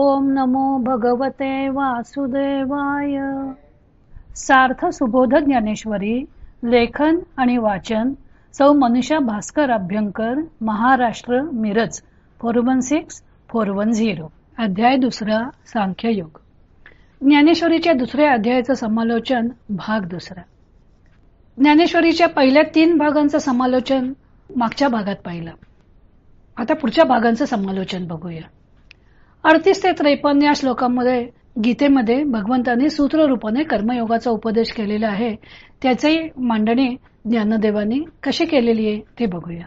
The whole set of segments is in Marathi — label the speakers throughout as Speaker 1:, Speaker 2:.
Speaker 1: ओम नमो भगवते वासुदेवाय. सार्थ सुबोध ज्ञानेश्वरी लेखन आणि वाचन सौ Manusha Bhaskar Abhyankar Maharashtra Miraj four one six four one zero. अध्याय दुसरा सांख्ययोग. ज्ञानेश्वरीच्या दुसऱ्या अध्यायाचं समालोचन भाग दुसरा. ज्ञानेश्वरीच्या पहिल्या तीन भागांचं समालोचन मागच्या भागात पाहिलं. आता पुढच्या भागांचं समालोचन बघूया. अडतीस ते त्रेपन्न या श्लोकांमध्ये गीतेमध्ये भगवंतांनी सूत्र रूपाने कर्मयोगाचा उपदेश केलेला आहे. त्याची मांडणी ज्ञानदेवांनी कशी केलेली आहे ते बघूया.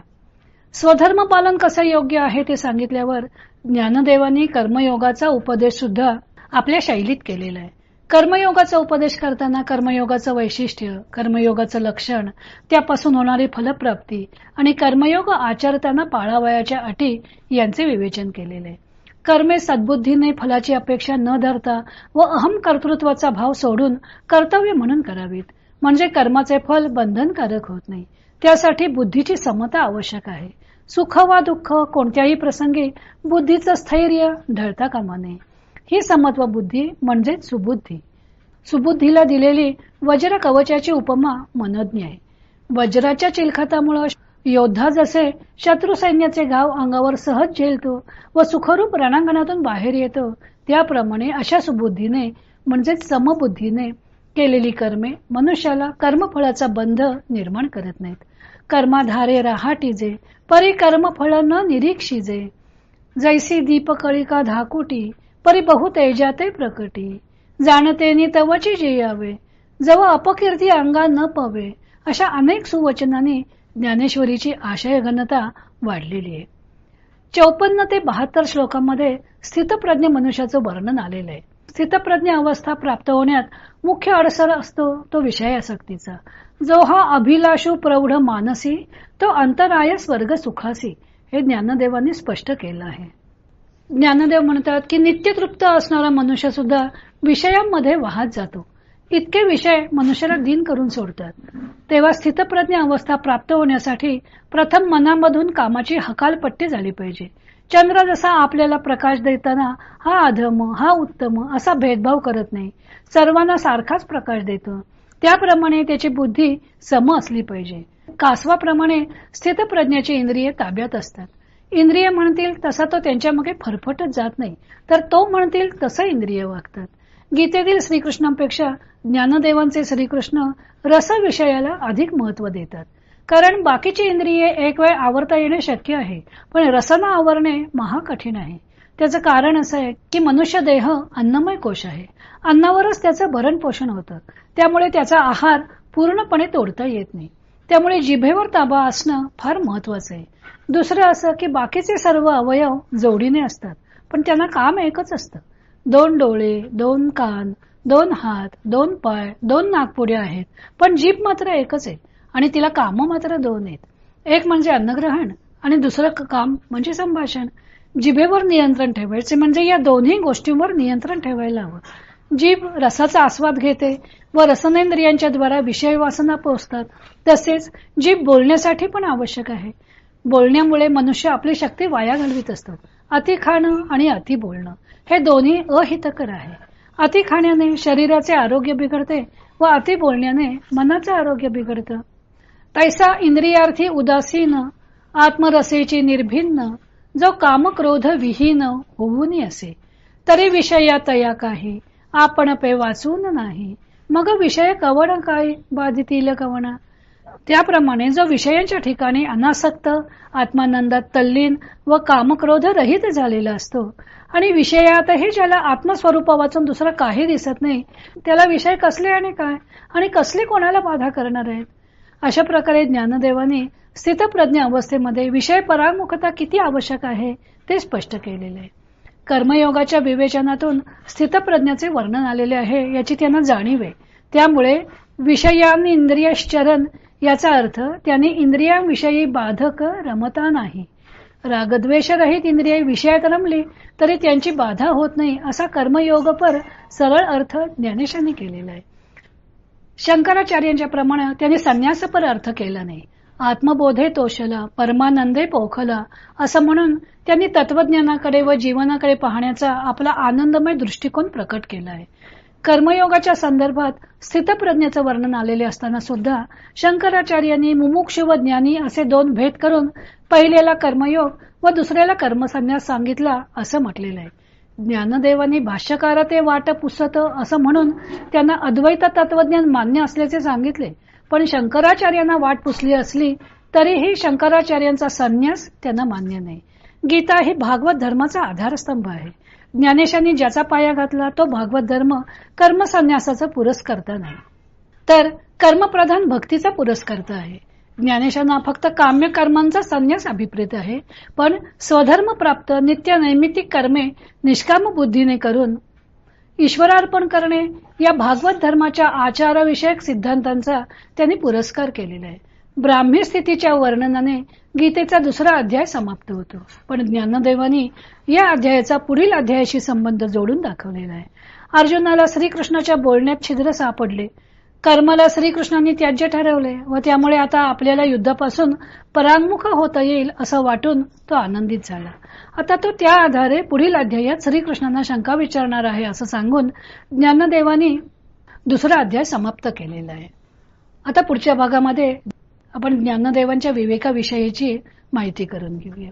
Speaker 1: स्वधर्म पालन कसं योग्य आहे ते सांगितल्यावर ज्ञानदेवांनी कर्मयोगाचा उपदेश सुद्धा आपल्या शैलीत केलेला आहे. कर्मयोगाचा उपदेश करताना कर्मयोगाचं वैशिष्ट्य कर्मयोगाचं लक्षण त्यापासून होणारी फलप्राप्ती आणि कर्मयोग आचरताना पाळावयाच्या अटी यांचे विवेचन केलेले आहे. कर्मे सद्बुद्धीने फलाची अपेक्षा न धरता व अहम कर्तृत्वाचा भाव सोडून कर्तव्य म्हणून करावीत. म्हणजे कर्माचे फल बंधनकारक होत नाही. त्यासाठी बुद्धीची समता आवश्यक आहे. सुख वा दुःख कोणत्याही प्रसंगी बुद्धीचं स्थैर्य ढळता कामा नये. ही समत्व बुद्धी म्हणजेच सुबुद्धी. सुबुद्धीला दिलेली वज्र कवचाची उपमा मनज्ञ आहे. वज्राच्या चिलखतामुळे योद्धा जसे शत्रू सैन्याचे गाव अंगावर सहज झेलतो व सुखरूप रणांगणातून बाहेर येतो त्याप्रमाणे अशा सुबुद्धीने म्हणजेच समबुद्धीने केलेली कर्मे मनुष्याला कर्मफळाचा बंध निर्माण करत नाहीत. कर्माधारे राहाटीजे परी कर्मफळ न निरीक्षिजे. जैसी दीपकळिका धाकुटी परी बहु तेजाते प्रकटी. जाणते तवची जेयावे जव अपकीर्ती अंगा न पवे अशा अनेक सुवचनांनी ज्ञानेश्वरीची आशयघनता वाढलेली आहे. चौपन्न ते बहात्तर श्लोकांमध्ये स्थितप्रज्ञ मनुष्याचं वर्णन आलेलं आहे. स्थितप्रज्ञ अवस्था प्राप्त होण्यात मुख्य अडसर असतो तो विषयासक्तीचा. जो हा अभिलाषू प्रौढ मानसी तो अंतराय स्वर्ग सुखासी हे ज्ञानदेवांनी स्पष्ट केलं आहे. ज्ञानदेव म्हणतात की नित्यतृप्त असणारा मनुष्य सुद्धा विषयांमध्ये वाहत जातो. इतके विषय मनुष्याला दिन करून सोडतात. तेव्हा स्थितप्रज्ञ अवस्था प्राप्त होण्यासाठी प्रथम मनामधून कामाची हकालपट्टी झाली पाहिजे. चंद्र जसा आपल्याला प्रकाश देताना हा अधम हा उत्तम असा भेदभाव करत नाही. सर्वांना सारखाच प्रकाश देतो. त्याप्रमाणे त्याची बुद्धी सम असली पाहिजे. कासवाप्रमाणे स्थितप्रज्ञाची इंद्रिये ताब्यात असतात. इंद्रिय म्हणतील तसा तो त्यांच्या मागे फरफटत जात नाही. तर तो म्हणतील तसं इंद्रिय वागतात. गीतेतील श्रीकृष्णांपेक्षा ज्ञानदेवांचे श्रीकृष्ण रस विषयाला अधिक महत्त्व देतात. कारण बाकीची इंद्रिये एक वेळ आवरता येणे शक्य आहे पण रसना आवरणे महाकठीण आहे. त्याचं कारण असं आहे की मनुष्य देह अन्नमय कोश आहे. अन्नावरच त्याचं भरण पोषण होतं. त्यामुळे त्याचा आहार पूर्णपणे तोडता येत नाही. त्यामुळे जिभेवर ताबा असणं फार महत्वाचं आहे. दुसरं असं की बाकीचे सर्व अवयव जोडीने असतात पण त्यांना काम एकच असतं. दोन डोळे दोन कान दोन हात दोन पाय दोन नागपुड्या आहेत. पण जीभ मात्र एकच आहे आणि तिला काम मात्र दोन आहेत. एक म्हणजे अन्नग्रहण आणि दुसरं काम म्हणजे संभाषण. जिभेवर नियंत्रण ठेवायचे म्हणजे या दोन्ही गोष्टींवर नियंत्रण ठेवायला हवं. जीभ रसाचा आस्वाद घेते व रसनेंद्रियांच्या द्वारा विषय वासना पोचतात तसेच जीभ बोलण्यासाठी पण आवश्यक आहे. बोलण्यामुळे मनुष्य आपली शक्ती वाया घालवित असतो अति खाणं आणि अति बोलणं. हे दोन्ही अहितकर आहे. अति खाण्याने शरीराचे आरोग्य बिघडते व अति बोलण्याने मनाचे आरोग्य बिघडतं. तैसा इंद्रियार्थी उदासीन आत्मरसेची निर्भिन्न जो कामक्रोध विहीन होऊन असे. तरी विषया तया काही. आपण पे वाचून नाही. मग विषय कवण काय? बाधितील कवणा त्याप्रमाणे जो विषयांच्या ठिकाणी अनासक्त आत्मानंदात तल्लीन व कामक्रोध रहित झालेला असतो. आणि विषयातही ज्याला आत्मस्वरूप वाचून दुसरं काही दिसत नाही त्याला विषय कसले आणि काय? आणि कसले कोणाला बाधा करणार आहेत अशा प्रकारे ज्ञानदेवाने स्थितप्रज्ञ अवस्थेमध्ये विषय परामुखता किती आवश्यक आहे ते स्पष्ट केलेले आहे. कर्मयोगाच्या विवेचनातून स्थितप्रज्ञाचे वर्णन आलेले आहे याची त्यांना जाणीव आहे. त्यामुळे विषयान इंद्रियश्चरण याचा अर्थ त्याने इंद्रियांविषयी बाधक रमता नाही. रागद्वेषरहित इंद्रिय विषयात रमली तरी त्यांची बाधा होत नाही असा कर्मयोगपर सरळ अर्थ ज्ञानेशांनी केलेला आहे. शंकराचार्यांच्या प्रमाणे त्यांनी संन्यासपर अर्थ केला नाही. आत्मबोधे तोषला परमानंदे पोखला असं म्हणून त्यांनी तत्वज्ञानाकडे व जीवनाकडे पाहण्याचा आपला आनंदमय दृष्टिकोन प्रकट केला आहे. कर्मयोगाच्या संदर्भात स्थितप्रज्ञेचं वर्णन आलेले असताना सुद्धा शंकराचार्यांनी मुमुक्ष व ज्ञानी असे दोन भेद करून पहिल्याला कर्मयोग व दुसऱ्याला कर्मसन्यास सांगितला असं म्हटलेलं आहे. ज्ञानदेवानी भाष्यकार ते वाट पुसत असं म्हणून त्यांना अद्वैत तत्वज्ञान मान्य असल्याचे सांगितले. पण शंकराचार्यांना वाट पुसली असली तरीही शंकराचार्यांचा संन्यास त्यांना मान्य नाही. गीता हे भागवत धर्माचा आधारस्तंभ आहे. ज्ञानेशांनी ज्याचा पाया घातला तो भागवत धर्म कर्मसन्यासाचा पुरस्कर्ता नाही. तर कर्मप्रधान भक्तीचा पुरस्कर्ता आहे. ज्ञानेशांना फक्त काम्य कर्मांचा संन्यास अभिप्रेत आहे पण स्वधर्म प्राप्त नित्य नैमितिक कर्मे निष्काम बुद्धीने करून ईश्वरार्पण करणे या भागवत धर्माच्या आचारविषयक सिद्धांतांचा त्यांनी पुरस्कार केलेला आहे. ब्राह्मी स्थितीच्या वर्णनाने गीतेचा दुसरा अध्याय समाप्त होतो. पण ज्ञानदेवानी या अध्यायाचा पुढील अध्यायाशी संबंध जोडून दाखवलेला आहे. अर्जुनाला श्रीकृष्णाच्या बोलण्यात छिद्र सापडले. कर्माला श्रीकृष्णांनी त्याज्य ठरवले व त्यामुळे आता आपल्याला युद्धापासून परांमुख होता येईल असं वाटून तो आनंदित झाला. आता तो त्या आधारे पुढील अध्यायात श्रीकृष्णांना शंका विचारणार आहे असं सांगून ज्ञानदेवानी दुसरा अध्याय समाप्त केलेला आहे. आता पुढच्या भागामध्ये आपण ज्ञानदेवांच्या विवेकाविषयीची माहिती करून घेऊया.